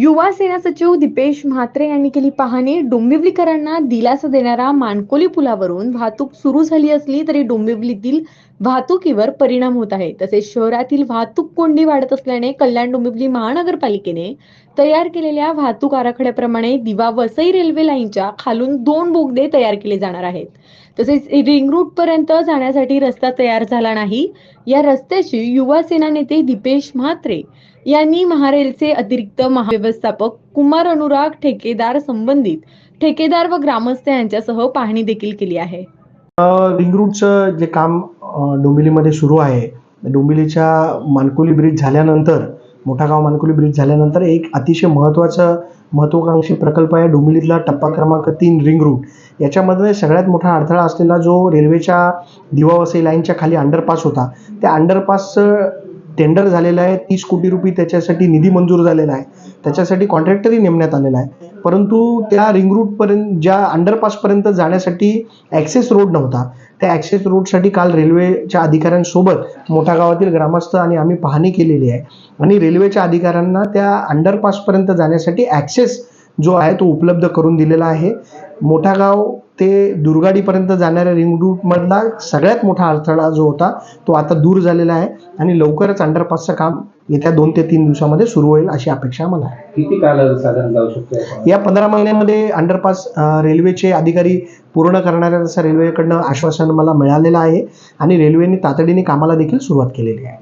युवा सेना सचिव दीपेश म्हात्रे यांनी केली पाहणी. डोंबिवलीकरांना दिलासा देणारा मानकोली पुलावरून वाहतूक सुरू झाली असली तरी डोंबिवलीतील वाहतुकीवर परिणाम होत आहे. तसेच शहरातील वाहतूक कोंडी वाढत असल्याने कल्याण डोंबिवली महानगरपालिकेने तयार केलेल्या वाहतूक आराखड्याप्रमाणे दिवा वसई रेल्वे लाईनच्या खालून दोन बोगदे तयार केले जाणार आहेत. तसेच रिंग रूट पर्यंत जाण्यासाठी रस्ता तयार झाला नाही. या रस्त्याची युवा सेना नेते दीपेश म्हात्रे यांनी महारेलचे अतिरिक्त महाव्यवस्थापक कुमार अनुराग ठेकेदार संबंधित ठेकेदार व ग्रामस्थ यांच्यासह पाहणी देखील केली आहे. रिंग रूटचं जे काम अ, डोंबिवलीमध्ये सुरू आहे. डोंबिवलीच्या मानकुली ब्रिज झाल्यानंतर मोठा गाव मानकुली ब्रिज झाल्यानंतर एक अतिशय महत्त्वाचं महत्त्वाकांक्षी प्रकल्प आहे. डोंबिवलीतला टप्पा क्रमांक तीन रिंग रूट याच्यामध्ये सगळ्यात मोठा अडथळा असलेला जो रेल्वेच्या दिवावसई लाईनच्या खाली अंडरपास होता. त्या अंडरपासचं टेंडर झालेलं आहे तीस कोटी रुपये त्याच्यासाठी निधी मंजूर झालेला आहे. त्याच्यासाठी कॉन्ट्रॅक्टरही नेमण्यात आलेला आहे. परंतु त्या रिंग रूटपर्यंत ज्या अंडरपासपर्यंत जाण्यासाठी ॲक्सेस रोड नव्हता. त्या ॲक्सेस रोडसाठी काल रेल्वेच्या अधिकाऱ्यांसोबत मोठ्या गावातील ग्रामस्थ आणि आम्ही पाहणी केलेली आहे. आणि रेल्वेच्या अधिकाऱ्यांना त्या अंडरपासपर्यंत जाण्यासाठी ॲक्सेस जो आहे तो उपलब्ध करून दिलेला आहे. मोठा गाव ते दुर्गाडीपर्यंत जाणाऱ्या रिंग रूटमधला सगळ्यात मोठा अडथळा जो होता तो आता दूर झालेला आहे. आणि लवकरच अंडरपासचं काम येत्या दोन ते तीन दिवसामध्ये सुरू होईल अशी अपेक्षा मला आहे. किती काल साधारण जाऊ शकतो? या पंधरा महिन्यामध्ये अंडरपास रेल्वेचे अधिकारी पूर्ण करणाऱ्या असं रेल्वेकडनं आश्वासन मला मिळालेलं आहे. आणि रेल्वेने तातडीने कामाला देखील सुरुवात केलेली आहे.